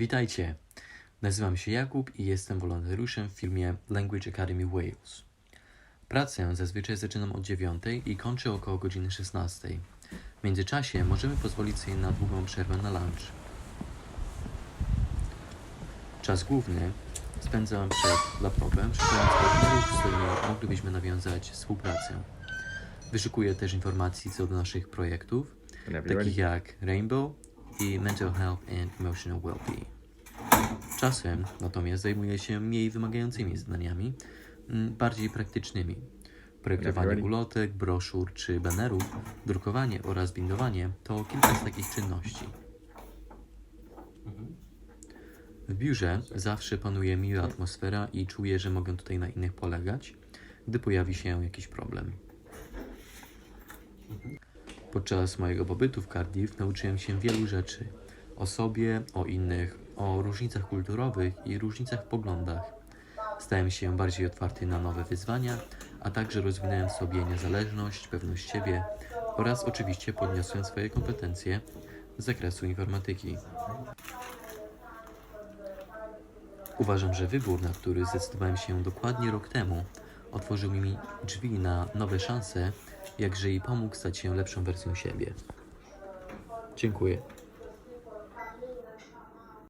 Witajcie. Nazywam się Jakub i jestem wolontariuszem w firmie Language Academy Wales. Pracę zazwyczaj zaczynam od 9 i kończę około godziny 16. W międzyczasie możemy pozwolić sobie na długą przerwę na lunch. Czas główny spędzam przed laptopem, szukając partnerów, z którymi moglibyśmy nawiązać współpracę. Wyszukuję też informacji co do naszych projektów, takich jak Rainbow i Mental Health and Emotional Wellbeing. Czasem natomiast zajmuję się mniej wymagającymi zadaniami, mm, bardziej praktycznymi. Projektowanie ulotek, broszur czy banerów, drukowanie oraz bindowanie to kilka z takich czynności. W biurze zawsze panuje miła atmosfera i czuję, że mogę tutaj na innych polegać, gdy pojawi się jakiś problem. Podczas mojego pobytu w Cardiff nauczyłem się wielu rzeczy o sobie, o innych, o różnicach kulturowych i różnicach w poglądach. Stałem się bardziej otwarty na nowe wyzwania, a także rozwinąłem w sobie niezależność, pewność siebie oraz oczywiście podniosłem swoje kompetencje z zakresu informatyki. Uważam, że wybór, na który zdecydowałem się dokładnie rok temu, otworzył mi drzwi na nowe szanse, jakże i pomógł stać się lepszą wersją siebie. Dziękuję.